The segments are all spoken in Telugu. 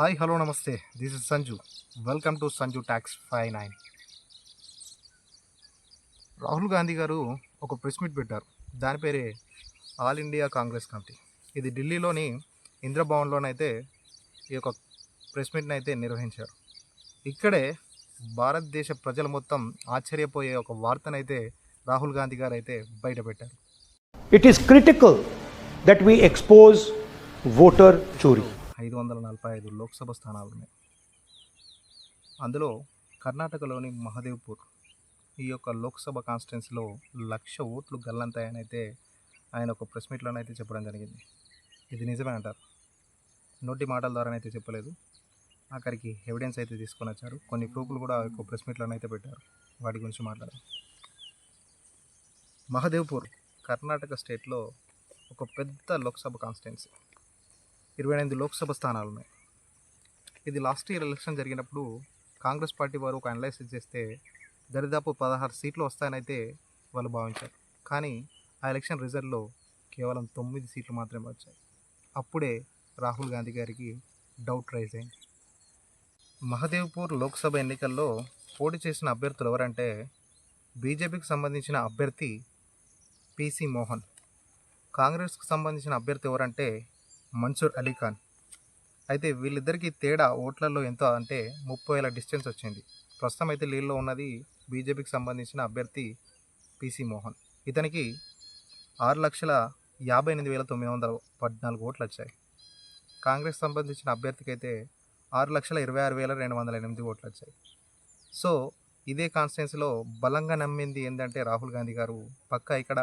హాయ్ హలో నమస్తే. This is Sanju welcome to Sanju talks five nine Rahul Gandhi garu ఒక ప్రెస్ మీట్ పెట్టారు. దాని పేరే ఆల్ ఇండియా కాంగ్రెస్ కమిటీ. ఇది ఢిల్లీలోని ఇంద్రభవన్లోనైతే ఈ యొక్క ప్రెస్ మీట్ని అయితే నిర్వహించారు. ఇక్కడే భారతదేశ ప్రజలు మొత్తం ఆశ్చర్యపోయే ఒక వార్తనైతే రాహుల్ గాంధీ గారు అయితే బయటపెట్టారు. It is critical that we expose voter చోరీ ఐదు వందల నలభై ఐదు లోక్సభ స్థానాలు ఉన్నాయి. అందులో కర్ణాటకలోని మహదేవ్పూర్ ఈ యొక్క లోక్సభ కాన్స్టిట్యున్సీలో లక్ష ఓట్లు గల్లంతాయని అయితే ఆయన ఒక ప్రెస్ మీట్లోనైతే చెప్పడం జరిగింది. ఇది నిజమే అంటారు. నోటి మాటల ద్వారానైతే చెప్పలేదు. అక్కడికి ఎవిడెన్స్ అయితే తీసుకొని వచ్చారు. కొన్ని ప్రూఫ్లు కూడా ఒక ప్రెస్ మీట్లోనైతే పెట్టారు. వాటి గురించి మాట్లాడారు. మహదేవ్పూర్ కర్ణాటక స్టేట్లో ఒక పెద్ద లోక్సభ కాన్స్టిట్యున్సీ. ఇరవై ఎనిమిది లోక్సభ స్థానాలు ఉన్నాయి. ఇది లాస్ట్ ఇయర్ ఎలక్షన్ జరిగినప్పుడు కాంగ్రెస్ పార్టీ వారు ఒక అనలైసిస్ చేస్తే దరిదాపు పదహారు సీట్లు వస్తాయనైతే వాళ్ళు భావించారు. కానీ ఆ ఎలక్షన్ రిజల్ట్లో కేవలం తొమ్మిది సీట్లు మాత్రమే వచ్చాయి. అప్పుడే రాహుల్ గాంధీ గారికి డౌట్ రైజ్ అయింది. మహదేవ్పూర్ లోక్సభ ఎన్నికల్లో పోటీ చేసిన అభ్యర్థులు ఎవరంటే బీజేపీకి సంబంధించిన అభ్యర్థి పిసి మోహన్. కాంగ్రెస్కు సంబంధించిన అభ్యర్థి ఎవరంటే మన్సూర్ అలీ ఖాన్. అయితే వీళ్ళిద్దరికీ తేడా ఓట్లలో ఎంత అంటే ముప్పై వేల డిస్టెన్స్ వచ్చింది. ప్రస్తుతం అయితే లీడ్లో ఉన్నది బీజేపీకి సంబంధించిన అభ్యర్థి పిసి మోహన్. ఇతనికి ఆరు లక్షల యాభై ఎనిమిది వేల తొమ్మిది వందల పద్నాలుగు ఓట్లు వచ్చాయి. కాంగ్రెస్ సంబంధించిన అభ్యర్థికి అయితే ఆరు లక్షల ఇరవై ఆరు వేల రెండు వందల ఎనిమిది ఓట్లు వచ్చాయి. సో ఇదే కాన్స్టిట్యున్సీలో బలంగా నమ్మింది ఏంటంటే రాహుల్ గాంధీ గారు పక్కా ఇక్కడ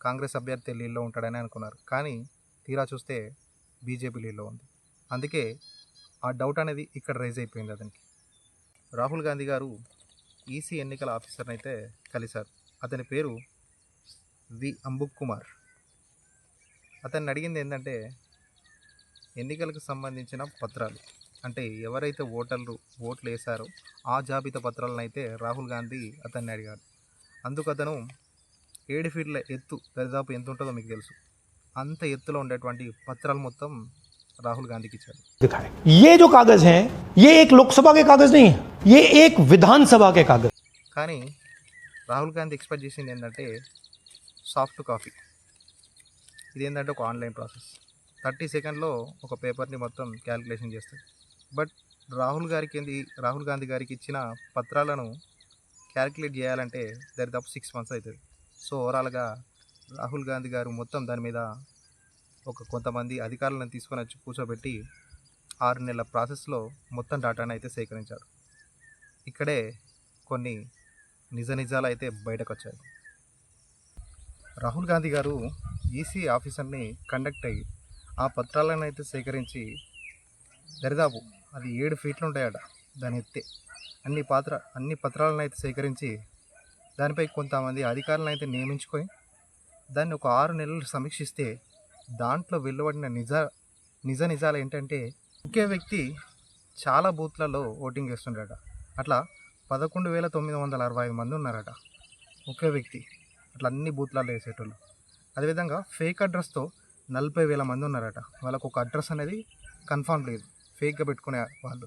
కాంగ్రెస్ అభ్యర్థి లీడ్లో ఉంటాడని అనుకున్నారు. కానీ తీరా చూస్తే బీజేపీ లీడ్లో ఉంది. అందుకే ఆ డౌట్ అనేది ఇక్కడ రైజ్ అయిపోయింది అతనికి. రాహుల్ గాంధీ గారు ఈసీ ఎన్నికల ఆఫీసర్ని అయితే కలిశారు. అతని పేరు వి. అంబుక్ కుమార్ అతన్ని అడిగింది ఏంటంటే ఎన్నికలకు సంబంధించిన పత్రాలు. అంటే ఎవరైతే ఓటర్లు ఓట్లు వేశారో ఆ జాబితా పత్రాలను అయితే రాహుల్ గాంధీ అతన్ని అడిగాడు అందుకు అతను ఏడు ఫీట్ల ఎత్తు దరిదాపు ఎంత ఉంటుందో మీకు తెలుసు. అంత ఎత్తులో ఉండేటువంటి పత్రాలు మొత్తం రాహుల్ గాంధీకి ఇచ్చారు ఏ జో కాగజ్ హే ఏ ఏక్ లోక్సభ కే కాగజ్ నీ ఏ ఏక్ విధానసభ కే కాగజ్ కానీ రాహుల్ గాంధీ ఎక్స్పెక్ట్ చేసింది ఏంటంటే సాఫ్ట్ కాఫీ. ఏంటంటే ఒక ఆన్లైన్ ప్రాసెస్. థర్టీ సెకండ్లో ఒక పేపర్ని మొత్తం క్యాలిక్యులేషన్ చేస్తారు బట్ రాహుల్ గారికి ఏంది రాహుల్ గాంధీ గారికి ఇచ్చిన పత్రాలను క్యాలిక్యులేట్ చేయాలంటే దరిదాపు సిక్స్ మంత్స్ అవుతుంది. సో ఓవరాల్గా రాహుల్ గాంధీ గారు మొత్తం దాని మీద ఒక కొంతమంది అధికారులను తీసుకొని వచ్చి కూర్చోబెట్టి ఆరు నెలల ప్రాసెస్లో మొత్తం డాటాను అయితే సేకరించారు. ఇక్కడే కొన్ని నిజ నిజాలు అయితే బయటకు వచ్చాయి రాహుల్ గాంధీ గారు ఈసీ ఆఫీసర్ని కండక్ట్ అయ్యి ఆ పత్రాలను అయితే సేకరించి దరిదాపు అది ఏడు ఫీట్లు ఉంటాయట దాని ఎత్తే. అన్ని పాత్ర అన్ని పత్రాలను అయితే సేకరించి దానిపై కొంతమంది అధికారులను అయితే నియమించుకొని దాన్ని ఒక ఆరు నెలలు సమీక్షిస్తే దాంట్లో వెలువడిన నిజ నిజ నిజాలు ఏంటంటే ఒకే వ్యక్తి చాలా బూత్లలో ఓటింగ్ చేస్తుండట. అట్లా పదకొండు వేల తొమ్మిది వందల అరవై ఐదు మంది ఉన్నారట. ఒకే వ్యక్తి. అట్లా అన్ని బూత్లలో వేసేటోళ్ళు. అదేవిధంగా ఫేక్ అడ్రస్తో నలభై వేల మంది ఉన్నారట. వాళ్ళకు ఒక అడ్రస్ అనేది కన్ఫామ్ లేదు. ఫేక్గా పెట్టుకునే వాళ్ళు.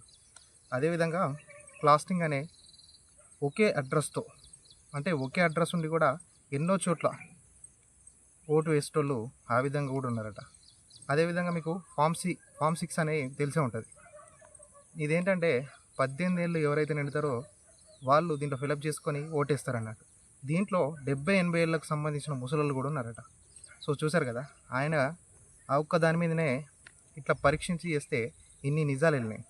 అదేవిధంగా క్లాస్టింగ్ అనే ఒకే అడ్రస్తో అంటే ఒకే అడ్రస్ ఉండి కూడా ఎన్నో చోట్ల ఓటు వేసేటోళ్ళు ఆ విధంగా కూడా ఉన్నారట. అదేవిధంగా మీకు ఫామ్ సి ఫామ్ సిక్స్ అని తెలిసే ఉంటుంది. ఇదేంటంటే పద్దెనిమిది ఏళ్ళు ఎవరైతే నిండుతారో వాళ్ళు దీంట్లో ఫిలప్ చేసుకొని ఓటేస్తారన్నట్టు. దీంట్లో డెబ్బై ఎనభై ఏళ్ళకు సంబంధించిన ముసలోళ్ళు కూడా ఉన్నారట. సో చూశారు కదా ఆయన ఆ ఒక్క దాని మీదనే ఇట్లా పరీక్షించి చేస్తే ఇన్ని నిజాలు వెళ్ళినాయి.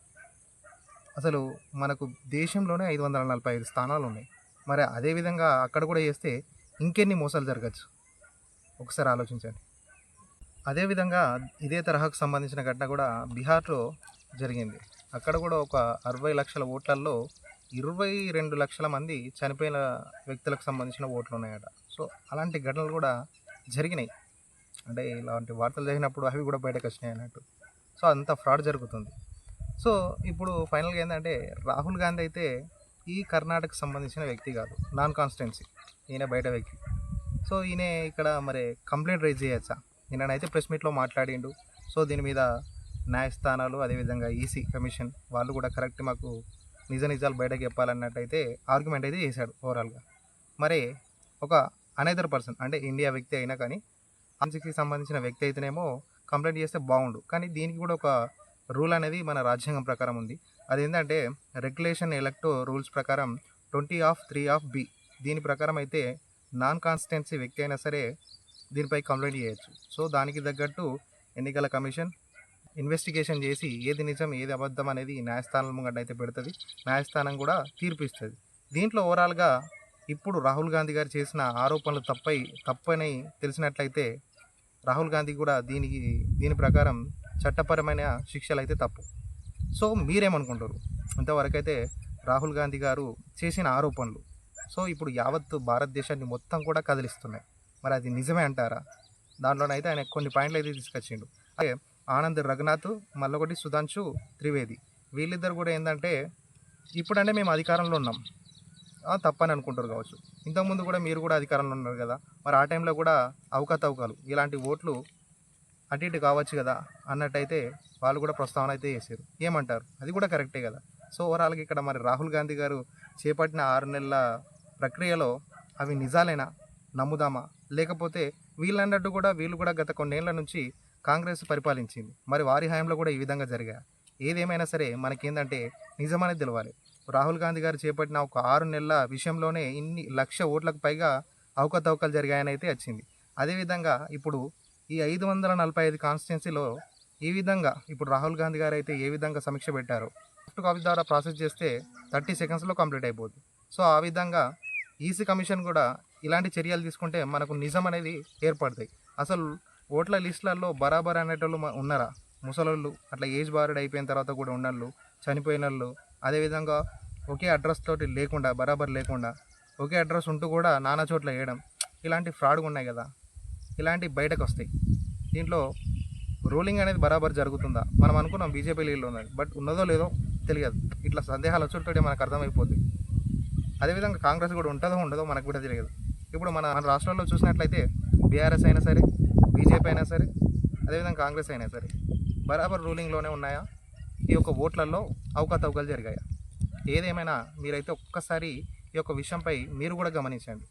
అసలు మనకు దేశంలోనే ఐదు వందల నలభై ఐదు స్థానాలు ఉన్నాయి. మరి అదేవిధంగా అక్కడ కూడా చేస్తే ఇంకెన్ని మోసాలు జరగచ్చు? ఒకసారి ఆలోచించండి. అదేవిధంగా ఇదే తరహాకు సంబంధించిన ఘటన కూడా బీహార్లో జరిగింది. అక్కడ కూడా ఒక అరవై లక్షల ఓట్లల్లో ఇరవై రెండు లక్షల మంది చనిపోయిన వ్యక్తులకు సంబంధించిన ఓట్లు ఉన్నాయట. సో అలాంటి ఘటనలు కూడా జరిగినాయి. అంటే ఇలాంటి వార్తలు జరిగినప్పుడు అవి కూడా బయటకు వచ్చినాయి అన్నట్టు. సో అంత ఫ్రాడ్ జరుగుతుంది. సో ఇప్పుడు ఫైనల్గా ఏంటంటే రాహుల్ గాంధీ అయితే ఈ కర్ణాటకకు సంబంధించిన వ్యక్తి కాదు. Non constituency. ఈయన బయట వ్యక్తి. సో ఈయన ఇక్కడ మరి కంప్లైంట్ రైజ్ చేయొచ్చా? నిన్ననైతే ప్రెస్ మీట్లో మాట్లాడిండు. సో దీని మీద న్యాయస్థానాలు అదేవిధంగా ఈసీ కమిషన్ వాళ్ళు కూడా కరెక్ట్ మాకు నిజ నిజాలు బయటకు చెప్పాలన్నట్టయితే ఆర్గ్యుమెంట్ అయితే చేశాడు ఓవరాల్గా. మరి ఒక అనదర్ పర్సన్ అంటే ఇండియా వ్యక్తి అయినా కానీ ఆన్సిక్స్కి సంబంధించిన వ్యక్తి అయితేనేమో కంప్లైంట్ చేస్తే బాగుండు. కానీ దీనికి కూడా ఒక రూల్ అనేది మన రాజ్యాంగం ప్రకారం ఉంది. అదేంటంటే రెగ్యులేషన్ ఎలక్టో రూల్స్ ప్రకారం twenty of three of B దీని ప్రకారం అయితే నాన్ కాన్స్టిట్యున్సీ వ్యక్తి అయినా సరే దీనిపై కంప్లైంట్ చేయొచ్చు. సో దానికి తగ్గట్టు ఎన్నికల కమిషన్ ఇన్వెస్టిగేషన్ చేసి ఏది నిజం ఏది అబద్ధం అనేది న్యాయస్థానం ముంగట అయితే పెడుతుంది. న్యాయస్థానం కూడా తీర్పు ఇస్తుంది. దీంట్లో ఓవరాల్గా ఇప్పుడు రాహుల్ గాంధీ గారు చేసిన ఆరోపణలు తప్పై తప్పని తెలిసినట్లయితే రాహుల్ గాంధీ కూడా దీనికి దీని ప్రకారం చట్టపరమైన శిక్షలు అయితే తప్పు. సో మీరేమనుకుంటారు? ఇంతవరకైతే రాహుల్ గాంధీ గారు చేసిన ఆరోపణలు సో ఇప్పుడు యావత్ భారతదేశాన్ని మొత్తం కూడా కదిలిస్తున్నాయి. మరి అది నిజమే అంటారా? దాంట్లోనైతే ఆయన కొన్ని పాయింట్లు అయితే తీసుకొచ్చిండు. అలాగే ఆనంద్ రఘునాథ్ మళ్ళొకటి సుధాంశు త్రివేది. వీళ్ళిద్దరు కూడా ఏంటంటే ఇప్పుడంటే మేము అధికారంలో ఉన్నాం. తప్పని అనుకుంటారు కావచ్చు. ఇంతకుముందు కూడా మీరు కూడా అధికారంలో ఉన్నారు కదా. మరి ఆ టైంలో కూడా అవకతవకలు. ఇలాంటి ఓట్లు అటు ఇటు కావచ్చు కదా అన్నట్టయితే వాళ్ళు కూడా ప్రస్తావన అయితే చేశారు. ఏమంటారు? అది కూడా కరెక్టే కదా. సో ఓవరాల్గా ఇక్కడ మరి రాహుల్ గాంధీ గారు చేపట్టిన ఆరు నెలల ప్రక్రియలో అవి నిజాలేనా నమ్ముదామా? లేకపోతే వీళ్ళన్నట్టు కూడా వీళ్ళు కూడా గత కొన్నేళ్ళ నుంచి కాంగ్రెస్ పరిపాలించింది. మరి వారి హయాంలో కూడా ఈ విధంగా జరిగా ఏదేమైనా సరే మనకేందంటే నిజమనేది తెలవాలి. రాహుల్ గాంధీ గారు చేపట్టిన ఒక ఆరు నెలల విషయంలోనే ఇన్ని లక్ష ఓట్లకు పైగా అవకతవకలు జరిగాయని అయితే వచ్చింది. అదేవిధంగా ఇప్పుడు ఈ ఐదు వందల నలభై ఐదు కాన్స్టిట్యున్సీలో ఈ విధంగా ఇప్పుడు రాహుల్ గాంధీ గారు అయితే ఏ విధంగా సమీక్ష పెట్టారో సాఫ్ట్ కాపీ ద్వారా ప్రాసెస్ చేస్తే థర్టీ సెకండ్స్లో కంప్లీట్ అయిపోద్ది. సో ఆ విధంగా ఈసీ కమిషన్ కూడా ఇలాంటి చర్యలు తీసుకుంటే మనకు నిజం అనేది ఏర్పడతాయి. అసలు ఓట్ల లిస్టులలో బరాబర్ అనేటోళ్ళు ఉన్నారా? ముసలోళ్ళు అట్లా ఏజ్ బారుడ్ అయిపోయిన తర్వాత కూడా ఉండళ్ళు చనిపోయిన వాళ్ళు అదేవిధంగా ఒకే అడ్రస్ తోటి లేకుండా బరాబర్ లేకుండా ఒకే అడ్రస్ ఉంటూ కూడా నానా చోట్ల వేయడం ఇలాంటి ఫ్రాడ్ ఉన్నాయి కదా? ఇలాంటి బయటకు వస్తాయి. దీంట్లో రూలింగ్ అనేది బరాబర్ జరుగుతుందా? మనం అనుకున్నాం బీజేపీ లీడ్లో ఉన్నది బట్ ఉన్నదో లేదో తెలియదు. ఇట్లా సందేహాలు వచ్చేటోటి మనకు అర్థమైపోతుంది అదేవిధంగా కాంగ్రెస్ కూడా ఉంటుందో ఉండదో మనకు కూడా తెలియదు. ఇప్పుడు మన మన రాష్ట్రాల్లో చూసినట్లయితే బీఆర్ఎస్ అయినా సరే బీజేపీ అయినా సరే అదేవిధంగా కాంగ్రెస్ అయినా సరే బరాబర్ రూలింగ్లోనే ఉన్నాయా? ఈ యొక్క ఓట్లలో అవకతవకలు జరిగాయా? ఏదేమైనా మీరైతే ఒక్కసారి ఈ యొక్క విషయంపై మీరు కూడా గమనించండి.